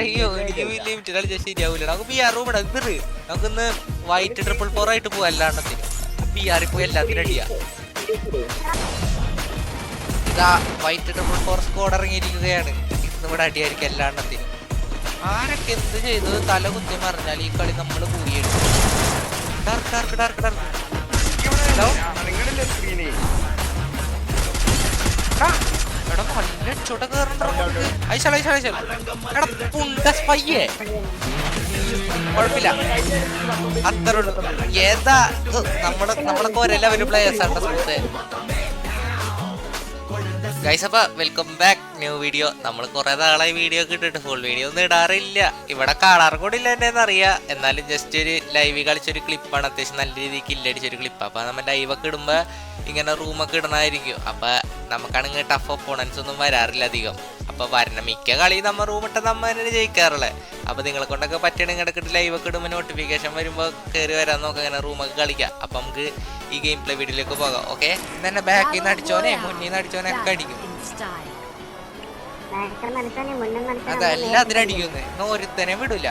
അയ്യോ എനിക്ക് ലിമിറ്റഡ് കളിച്ചാൽ ശരിയാവൂല. നമുക്ക് ബി ആർ റൂം ഇടാം. നമുക്കിന്ന് വൈറ്റ് ട്രിപ്പിൾ ഫോർ ആയിട്ട് പോവാം എല്ലാണ്ണത്തിന്. ബി ആറിൽ പോയി എല്ലാത്തിനും അടിയാ ഇതാ വൈറ്റ് ട്രിപ്പിൾ ഫോർ സ്കോഡ് ഇറങ്ങിയിരിക്കുകയാണ്. ഇന്ന് ഇവിടെ അടിയായിരിക്കും എല്ലാണ്ടത്തിനും ആരൊക്കെ എന്ത് ചെയ്തു തല കുത്തി മറിഞ്ഞാൽ ഈ കളി നമ്മൾ കൂടിയെടുക്കും dark dark dark dark. Hello നല്ല ചുട കേറണ്ട ഐശാൽ ഐശാൽ ഐശാൽ എടാ പുണ്ട സ്പയ്യേ കുഴപ്പമില്ല. അത്ര ഏതാ നമ്മുടെ നമ്മളൊക്കെ ഒരേ ലെവൽ പ്ലേയേഴ്സ് ആണ് സുഹൃത്തെ. ഗൈസ് അപ്പൊ വെൽക്കം ബാക്ക് ന്യൂ വീഡിയോ നമ്മൾ കുറേ നാളായി വീഡിയോ ഒക്കെ ഇട്ടിട്ട് ഫുൾ വീഡിയോ ഒന്നും ഇടാറില്ല. ഇവിടെ കാണാറും കൂടി ഇല്ല എന്നെ അറിയാം. എന്നാലും ജസ്റ്റ് ഒരു ലൈവ് കളിച്ചൊരു ക്ലിപ്പാണ് അത്യാവശ്യം നല്ല രീതിക്ക് ഇല്ലടിച്ചൊരു ക്ലിപ്പ് അപ്പൊ നമ്മൾ ലൈവ് ഒക്കെ ഇടുമ്പോ ഇങ്ങനെ റൂമൊക്കെ ഇടണമായിരിക്കും അപ്പൊ നമുക്കാണെങ്കിൽ ടഫ് ഒപ്പോണൻസ് ഒന്നും വരാറില്ല അധികം. അപ്പൊ വരണം മിക്ക കളി നമ്മ റൂം നമ്മ തന്നെ ജയിക്കാറുള്ളത് അപ്പൊ നിങ്ങളെ കൊണ്ടൊക്കെ പറ്റണെങ്കിൽ ഇടക്കിട്ട് ലൈവ് ഒക്കെ ഇടുമ്പോൾ നോട്ടിഫിക്കേഷൻ വരുമ്പോ കയറി വരാൻ നോക്കാം ഇങ്ങനെ റൂമൊക്കെ കളിക്കാം. അപ്പൊ നമുക്ക് ഈ ഗെയിം പ്ലേ വീഡിയോയിലേക്ക് പോകാം. ഓക്കെ തന്നെ ബാക്കിൽ നിന്ന് അടിച്ചോനെ മുന്നിൽ നിന്ന് അടിച്ചോനെ ഒക്കെ അടിക്കും. അതല്ല അതിനടിക്കുന്നു ഒരുത്തനെ വിടൂല.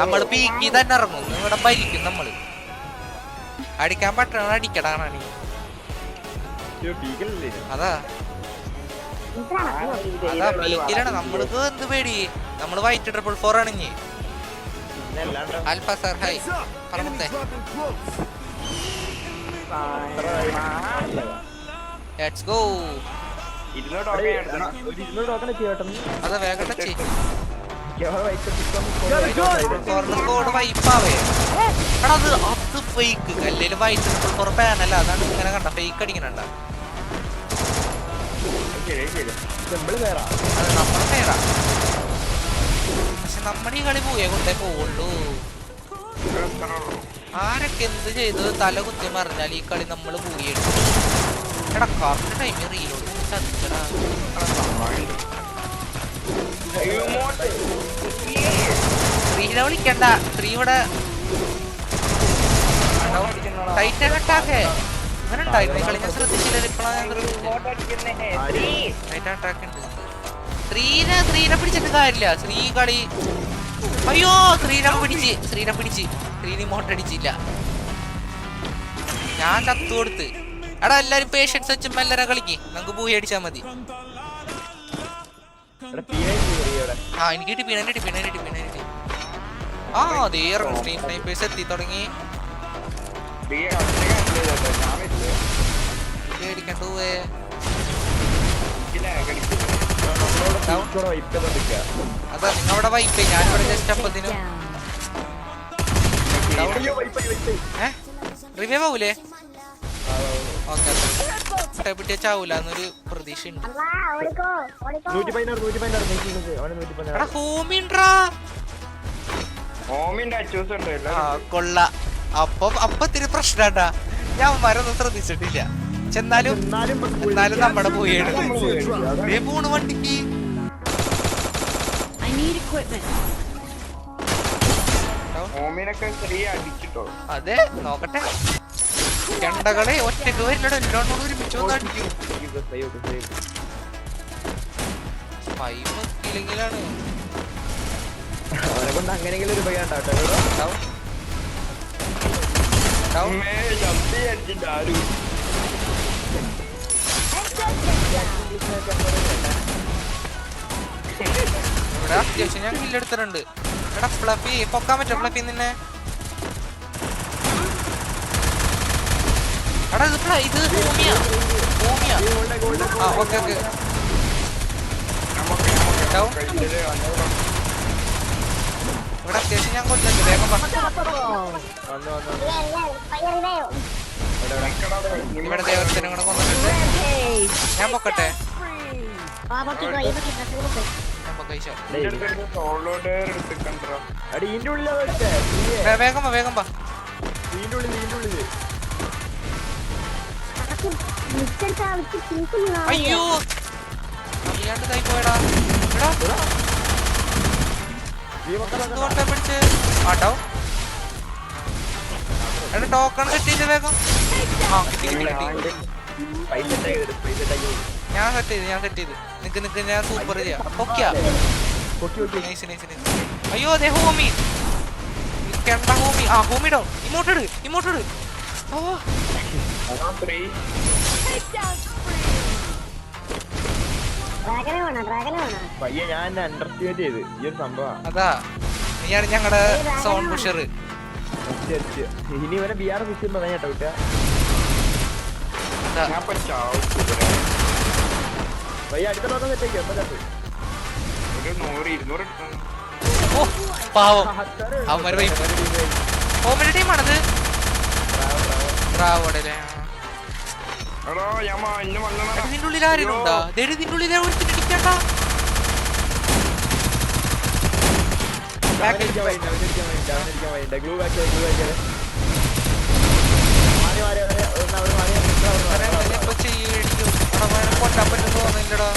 നമ്മൾ പീക്കി തന്നെ ഇറങ്ങും. ഇവിടെ ഭരിക്കും നമ്മൾ. അടിക്കാൻ പറ്റണ അടിക്കടാണ് പീക്കലല്ലേ അതാ. അതാ പീക്കിലാണ്. നമ്മൾക്ക് എന്ത് പേടി? നമ്മൾ വൈറ്റ് ട്രിപ്പിൾ ഫോർ ആണിഞ്ഞ് അൽഫ സാർ ഹൈ പറഞ്ഞേ ലെറ്റ്സ് ഗോ അതെ വേഗം ടച്ച് അത് അത് ഫേക്ക് കല്ലിൽ വൈറ്റ് ട്രിപ്പിൾ ഫോർ പാനല്ല അതാണ് ഇങ്ങനെ കണ്ട ഫേക്ക് അടിക്കണണ്ട അത് നമ്മുടെ നേരാ പക്ഷെ നമ്മുടെ ഈ കളി പോയേ കൊണ്ടേ പോവുള്ളൂ. ആരൊക്കെ എന്ത് ചെയ്തു തല കുത്തി മറിഞ്ഞാൽ ഈ കളി നമ്മൾ പോയിട്ടുണ്ട് എടാ കറക്റ്റ് ടൈമിൽ റീലോഡ് ചതിച്ചടാ വിളിക്കണ്ട. സ്ത്രീ ഇവിടെ ടൈറ്റൻ അറ്റാക്ക് അങ്ങനെ ഉണ്ടായിരുന്നു കളി ഞാൻ ശ്രദ്ധിച്ചില്ല. സ്ത്രീനെ സ്ത്രീനെ പിടിച്ചിട്ട് കാര്യമില്ല. സ്ത്രീ കളി അയ്യോ സ്ത്രീനെ പിടിച്ച്. സ്ത്രീനെ പിടിച്ച്. സ്ത്രീനെ മോട്ടടിച്ചില്ല ഞാൻ ചത്തു കൊടുത്ത്. എടാ എല്ലാരും പേഷ്യൻസ് വെച്ച് മെല്ലനെ കളിക്ക്. നമുക്ക് പൂയി അടിച്ചാ മതി. ആ എനിക്ക് കിട്ടി. പിണ കിട്ടി പിണ കിട്ടി പിണ കിട്ടി. ആ അതേ സ്ട്രീം സ്നൈപ്പേഴ്സ് എത്തി തുടങ്ങി. പേടിക്കണ്ട പോവേ അതാ നിങ്ങളവിടെ വൈപ്പ് ഞാനിവിടെ ജസ്റ്റ് അപ്പത്തിനും റിവൈവ് ഓക്കെ പിട്ടിയ ചാവൂല എന്നൊരു പ്രതീക്ഷ ഉണ്ട് കൊള്ള. അപ്പൊ അപ്പൊ ഇത്തിരി പ്രശ്നണ്ടാ ഞാൻ മരൊന്നും ശ്രദ്ധിച്ചിട്ടില്ല. ചെന്നാലും എന്നാലും എന്നാലും നമ്മുടെ പോയാണ് ദേ പോണു വണ്ടിക്ക്. അതെ നോക്കട്ടെ. കണ്ടകളെ ഒറ്റയ്ക്ക് വരില്ലടോ. എല്ലാം കൂടെ ഒരുമിച്ച് വന്ന് അടിക്കും. ഫൈവ് കിലെങ്കിലാണ് അവനെ കൊണ്ട് അങ്ങനെയെങ്കിലും ഒരു ഉപയോഗം ഉണ്ടാവട്ടെ. അത്യാവശ്യം ഞാൻ കില്ലെടുത്തിട്ടുണ്ട് എടാ ഫ്ലഫി പൊക്കാൻ പറ്റും ഫ്ലഫി നിന്നെ? എടാ ഇത് ഇത് ഭൂമിയാ. ഭൂമിയാ. ആ ഓക്കെ ഓക്കെ ഇവിടെ അത്യാവശ്യം ഞാൻ കൊല്ലുന്നുണ്ട്. വേഗം ഇവിടെ ദേവസ്ഥനെ കൂടെ കൊന്നിട്ടുണ്ട്. ഞാൻ പൊക്കട്ടെ? വേഗം വാ വേഗം വാ. ഇതിന്റെ ഉള്ളിൽ ഇതിന്റെ ഉള്ളിൽ അയ്യോ. അറിയാണ്ട് ഇതായി പോയടാ. എടാ. ഈ മക്കളെ എന്തുകൊണ്ടാ പിടിച്ച്? ആട്ടോ എടാ ടോക്കൺ കിട്ടിയില്ല വേഗം? ആ കിട്ടി കിട്ടി ഞാൻ സെറ്റ് ചെയ്ത് ഞാൻ സെറ്റ് ചെയ്ത്. നിക്ക് നിക്ക് ഞാൻ സൂപ്പർ ചെയ്യാം. ഓക്കെയാ പൊക്കി പൊക്കി നൈസ് നൈസ് നൈസ് അയ്യോ അതെ ഹോമി. നിക്കണ്ട ഹോമി. ആ ഹോമി ഓ. ഞാൻ അണ്ടർസ്റ്റിമേറ്റ് ചെയ്ത്. ഈ ഒരു സംഭവം. അതാ. നീയാണ് ഞങ്ങളുടെ സോൺ പുഷർ ഇനി ഇവരെ ബി ആർ പറയാൻ കേട്ടോ ഓ പാവം. അവന്മാര് പോയി. ഹോമിയുടെ ടീമാണത്? മണ്ണ ഇതിന്റെ ഉള്ളിൽ ആരെങ്കിലും ഉണ്ടാ ഇതിന്റെ ഉള്ളിൽ ഒരുത്തിനിടിക്കണ്ട അവനടിക്കാൻ വൈകിട്ട് കൊണ്ടാൻ പറ്റുന്നു തോന്നില്ലടാ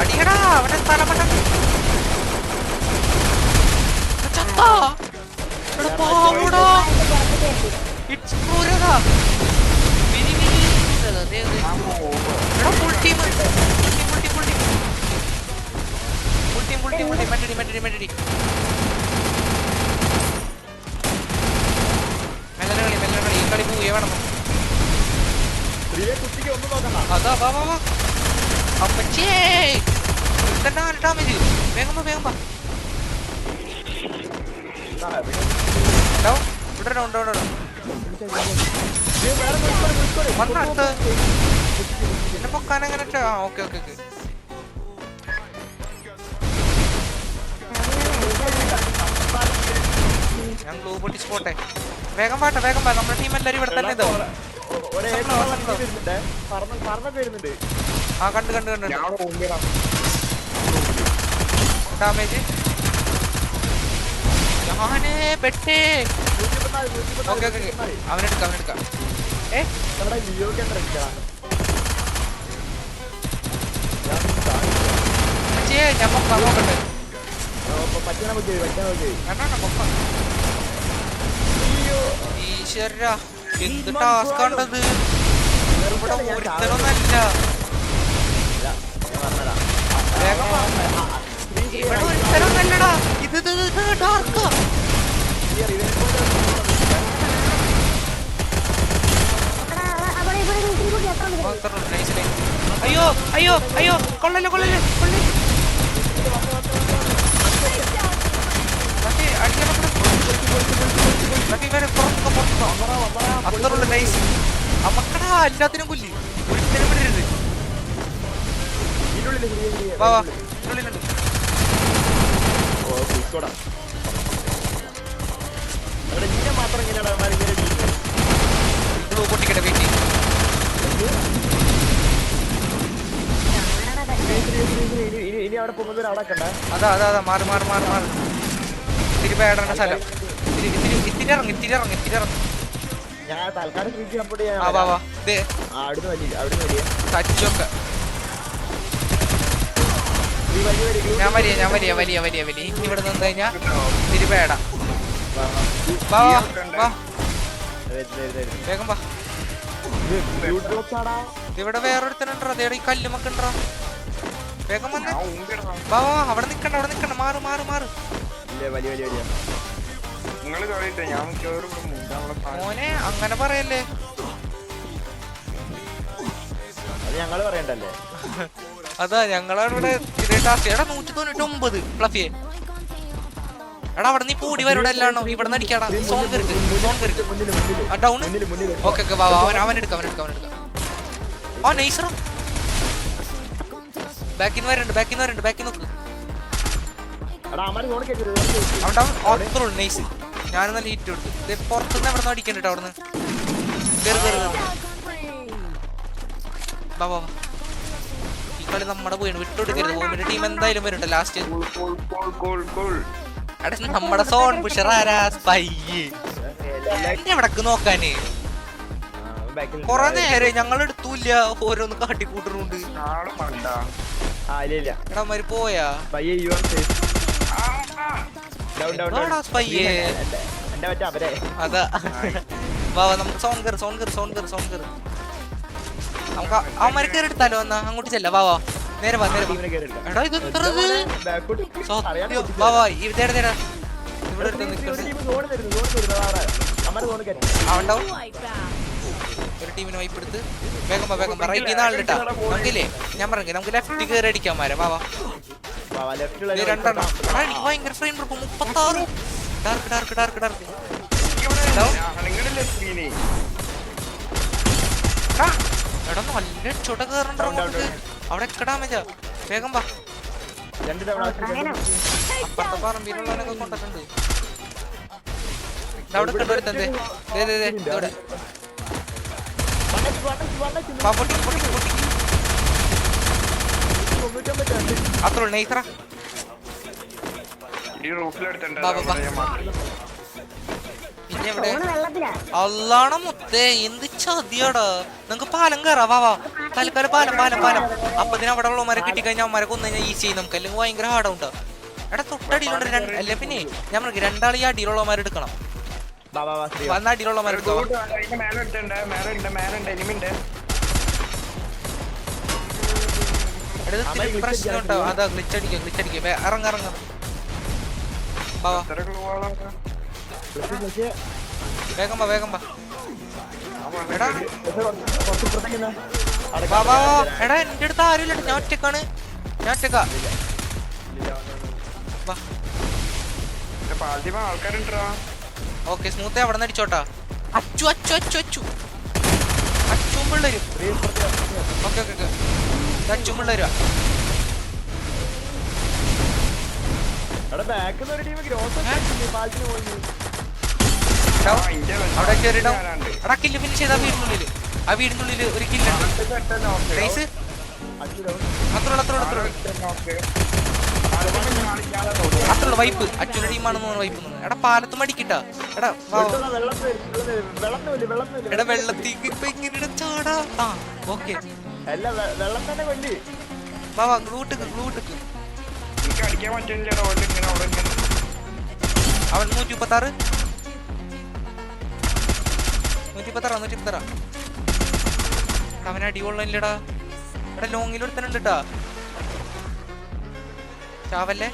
അടിയടാ അവന്റെ തലമണ്ട ചത്താ എടാ പാവടാ കളി പോവുകയെ വേണം അതാ വാ വാ വാ. അപ്പച്ചേ തന്നെ ഡാമേജ് വേഗം വേഗം വാ. ഇവിടെ. ഡൗൺ ഇവിടെ ഡൗൺ ഡൗൺ ഡൗൺ വേറെ വിളിച്ചോളി, വിളിച്ചോളി. വന്ന അടുത്ത്. എന്നെ പൊക്കാൻ അങ്ങനെ ആ ഓക്കെ ഓക്കെ ഓക്കെ. ഞാൻ ഗ്ലൂ പൊട്ടിച്ച് പോട്ടെ. വേഗം പാട്ടെ വേഗം വാ. നമ്മുടെ ടീം എല്ലാരും ഇവിടെ തന്നെ ഇതോ ആ കണ്ട് കണ്ട് കണ്ട് ഡാമേജ് ഞാനേ പെട്ടേ. Okay okay. അവനെടുക്കാം അവനെടുക്കാം. ഏ? ഞാൻ നോക്കട്ടെ ആ, അപ്പൊ പച്ചനെ നോക്കി പച്ചനെ നോക്കി വേണ്ട പൊക്കാം ഈശ്വര എന്ത് ടാസ്ക് ആണ്ടത് ഇവിടെ വാ. ഇവിടെ ഒരുത്തനൊന്നല്ലടാ. ഇത് നൈസ് അയ്യോ അയ്യോ അയ്യോ കൊള്ളല്ലേ കൊള്ളല്ലേ മറ്റേ അടിക്കണം അത്രയുള്ള നൈസ് അമ്മക്കടാ എല്ലാത്തിനും കൊല്ലി ഒരിക്കലും വിടരുത് വാ വാ ഉള്ളിലുണ്ട് അവിടെ നീനെ മാത്രം ഇങ്ങനെയാണ് അവന്മാർ ഇങ്ങനെ ഇരിക്കുന്നത്. ഗ്ലൂ പൊട്ടിക്കട്ടെ വെയിറ്റ് ഞാനാണ് ഇനി- ഇനി- ഇനി- ഇനി- ഇനി- ഇനി അവിടെ പോകുന്നവർ അവിടെ കണ്ട അതാ അതാ അതാ മാറി മാറി മാറി മാറി ഇത്തിരി പേടേണ്ട സ്ഥലം ഇത്തിരി ഇത്തിരി ഇത്തിരി ഇറങ്ങി ഇത്തിരി ഇറങ്ങി ഇത്തിരി ഇറങ്ങി ഞാൻ തൽക്കാലം സപ്പോർട്ട് അവിടുന്ന് വലിയ അവിടുന്ന് വലിയ. ടച്ചൊക്കെ ഞാൻ വലിയ ഞാൻ വലിയ വലിയ വലിയ വലിയ. ഇനി ഇവിടെ നിന്ന് കഴിഞ്ഞാ വരുന്നു. വേഗം വാ. ഇവിടെ വേറൊരുത്തനുണ്ടോ? അതേടെ ഈ കല്ലുമൊക്കെ ഉണ്ടോ വേഗം വന്നേ. വാ വാ. അവിടെ നിക്കണ്ട അവിടെ നിക്കണ്ട. മാറ് മാറ് മാറ്. ഇല്ല വലിയ വലിയ വലിയ. നിങ്ങൾ കളിയിട്ടെ ഞാൻ മോനെ അങ്ങനെ പറയല്ലേ? അത് ഞങ്ങൾ പറയണ്ടല്ലേ? അതാ ഞങ്ങളവിടെ ഇവിടെ എടാ നൂറ്റി തൊണ്ണൂറ്റി ഒമ്പത് പ്ലഫിയെ എടാ അവിടെ നീ പൂടി വരോടെ എല്ലാണോ? ഇവിടെ നിന്ന് അടിക്കാടാ. സോൺ കരുക്ക് സോൺ ഡൗൺ മുന്നിൽ ഓക്കെ ഓക്കെ വാ അവൻ അവൻ എടുക്ക അവൻ എടുക്ക അവൻ എടുക്കാം. ഓ നൈസറോ ബാക്കിൽ നിന്ന് വരുന്നുണ്ട് ബാക്കിൽ നിന്ന് വരുന്നുണ്ട് ബാക്കിൽ നോക്ക്. കേൾക്കരുത് അവൻ ഡൗൺ നെയ്സ് നൈസ് ഞാൻ നല്ല ഹിറ്റ് കൊടുത്തു? ദേ പുറത്തുനിന്ന് എവിടെ നിന്ന് അടിക്കണ്ട അവിടുന്ന് കയറി. ഈ കളി നമ്മുടെ പോയി വിട്ടുകൊടുക്കരുത് ഓമിന്റെ ടീം എന്തായാലും വരുന്നുണ്ട് ലാസ്റ്റ് അവിടെ നമ്മുടെ സോൺ പുഷർ ആരാ? സ്പൈ എവിടക്ക് നോക്കാന്? കൊറേ നേരെ ഞങ്ങൾ എടുത്തൂല്ല. ഓരോന്ന് കാട്ടിക്കൂട്ടുന്നുണ്ട്. നാളെ മണ്ട. ആ ഇല്ല ഇല്ല. എടാ മാതിരി പോയാ? പയ്യെ you are safe down down എവിടാ spy? എന്റെ അതാ. വാ വാ, നമുക്ക് സോൺ കയറി സോൺ കയറി സോൺ കയറി സോൺ കയറി നമുക്ക് അവന്മാരെ കയറി എടുത്താലോ എന്നാ? അങ്ങോട്ട് ചെല്ല. വാ വാ. നേരെ വാ നേരെ എടാ ഇത് സത്യം. വാ വാ ഇവിടെ ഒരു അവണ്ടാവും ടീമിനെ വൈപ്പ് എടുത്ത്. വേഗം വാ വേഗം വാ. നിന്ന് ആളിട്ടാ. നമുക്കില്ലേ ഞാൻ പറഞ്ഞു നമുക്ക് ലെഫ്റ്റ് കയറി അടിക്കാൻ മാരെ. വാ വാ. രണ്ടെണ്ണം. ഭയങ്കര ഫ്രെയിം ഡ്രോപ്പ് മുപ്പത്താറ്. Dark dark dark dark. എടാ എടാ നല്ല ചുട കയറണ്ട അവിടെ ഒക്കെ ഡാമേജാ വേഗം വാ. അപ്പുറത്തെ പറമ്പിലുള്ളവനൊക്കെ കൊണ്ടിട്ടുണ്ട് അവിടെ കണ്ടു ദേ ദേ ദേ. ഇവിടെ വാ പൊട്ടി പൊട്ടി. പൊട്ടി അത്ര ഉള്ളു നൈസറ ഈ ബാ. പിന്നെ ഫോണ് അല്ലാണ മുത്തേ എന്ത് ചതിയാടാ. നിങ്ങക്ക് പാലം കയറാ വാ വാ. തൽക്കാലം പാലം പാലം പാലം അപ്പൊ ഇതിന് അവിടെ ഉള്ളവന്മാരെ കിട്ടിക്കഴിഞ്ഞാൽ അവന്മാരെ കൊന്നു കഴിഞ്ഞാൽ ഈസി നമുക്ക്. അല്ലെങ്കിൽ ഭയങ്കര ഹാർഡാവുണ്ടാ എടാ തൊട്ടടിയിലുണ്ട് രണ്ട് അല്ല പിന്നെ ഞാൻ പറഞ്ഞു രണ്ടാൾ ഈ അടിയിലുള്ളവന്മാർ എടുക്കണം. വന്ന അടിയിലുള്ളവന്മാർ എടുക്കാം ഇത്തിരി പ്രശ്നം ഉണ്ടാവും അതാ ഗ്ലിച്ച് അടിക്കുക ഗ്ലിച്ച് അടിക്കുക ഇറങ്ങ ഇറങ്ങ. വേഗം വാ വേഗം വാ. എടാ. എടാ എന്റെ അടുത്ത് ആരുമില്ല. ഞാൻ ഒറ്റക്കാണ്. ഞാൻ ഒറ്റക്കാ. ഓക്കെ സ്മൂത്ത് അവിടെ നിന്ന് അടിച്ചോട്ടാ. അച്ചു അച്ചു അച്ചു അച്ചു. അച്ചും പിള്ളേരും ഓക്കെ ഓക്കെ ഓക്കെ. അച്ചും പിള്ളേരും എടാ ബാക്കിൽ ഒരു ടീം ഗ്രോസ് പാലത്തിന് പോയി അവിടെ കയറിയിടാം എടാ കില്ല് ഫിനിഷ് ചെയ്താ വീടിനുള്ളിൽ ആ വീടിനുള്ളിൽ ഒരു കില്ലുണ്ട് നൈസ് അത്രയുള്ളൂ അത്രയുള്ളൂ അത്രയുള്ളൂ. അത്രയുള്ളൂ വൈപ്പ് അച്ഛന്റെ ടീമാണെന്ന് തോന്നുന്നു വൈപ്പ് എടാ പാലത്ത് മടിക്കിട്ടാ. എടാ എടാ വെള്ളത്തേക്ക് ഇപ്പൊ ഇങ്ങനെ ചാടാ. ആ ഓക്കെ അല്ല വെള്ളം തന്നെ കൊല്ലി വാ വാ ഗ്ലൂട്ടിക്ക് ഗ്ലൂട്ടിക്ക് എനിക്ക് അടിക്കാൻ പറ്റുന്നില്ല ഓൽ ഇങ്ങനെ അവിടെ ഇങ്ങനെ. അവൻ നൂറ്റി മുപ്പത്താറ് നൂറ്റി മുപ്പത്താറാ നൂറ്റി മുപ്പത്താറാ അവൻ അടികൊള്ളില്ലടാ എടാ ലോങ്ങിൽ ചാവല്ലേ?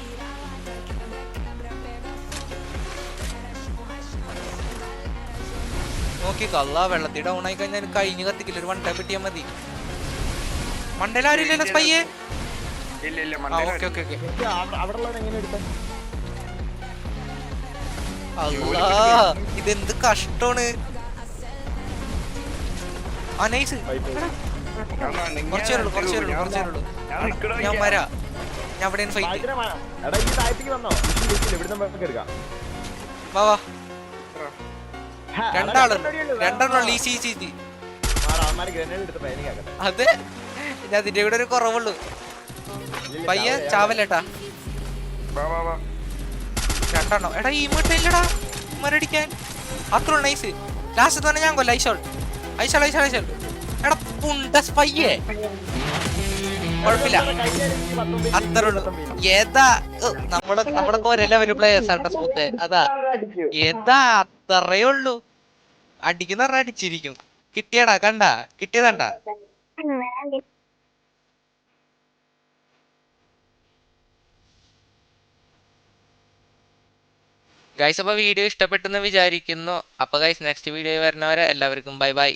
നോക്കി കള്ള വെള്ളത്തിൽ ഡൗൺ ആയി കഴിഞ്ഞാൽ കഴിഞ്ഞ് കത്തിക്കില്ല. ഒരു വൺ വണ്ട കിട്ടിയാൽ മതി. മണ്ടയിൽ ആരില്ലല്ലോ സ്പൈയെ ഇല്ല ഇല്ല ആ മണ്ടയിൽ ഓക്കെ ഓക്കെ ഓക്കെ എങ്ങനെ എടുത്ത? അല്ലാ ഇതെന്ത് കഷ്ടമാണ്. ആ നൈസ് കുറച്ചു പേരുള്ളൂ കുറച്ചു പേരുള്ളൂ കുറച്ചു ഞാൻ വരാ. ഞാൻ അവിടെ ഫൈറ്റ് എടാ ഈ താഴത്തേക്ക് വന്നോ? ഇവിടുന്ന് നമുക്ക് എടുക്കാം. വാ വാ. രണ്ടാളുണ്ട്. രണ്ടെണ്ണം അതെ. ഞാൻ അതിന്റെ കൂടെ ഒരു കുറവുള്ളൂ. പയ്യ ചാവ- ചാവല്ലേട്ടാ. വാ വാ വാ. രണ്ടെണ്ണം. എടാ ഈ മുട്ടയില്ലടാ മരടിക്കാൻ അത്ര നൈസ് ലാസ്റ്റ് തന്നെ ഞാൻ കൊല്ല. ഐശോൾ ഐശോൾ ഐശോൾ ഐശോൾ എടാ പുണ്ട സ്പയ്യേ കുഴപ്പമില്ല. അത്ര ഏതാ നമ്മുടെ നമ്മുടെ കോരല്ല ഒരു പ്ലേയേഴ്സ് ആണ് സ്മൂത്ത് അതാ. ഏതാ അത്രേ ഉള്ളൂ. അടിക്കുന്ന അടിച്ചിരിക്കും. കിട്ടിയടാ കണ്ട. കിട്ടിയതാണ്ടാ. ഗൈസ് അപ്പോൾ വീഡിയോ ഇഷ്ടപ്പെട്ടെന്ന് വിചാരിക്കുന്നു. അപ്പോൾ ഗൈസ് നെക്സ്റ്റ് വീഡിയോ വരുന്നവരെ എല്ലാവർക്കും ബൈ ബൈ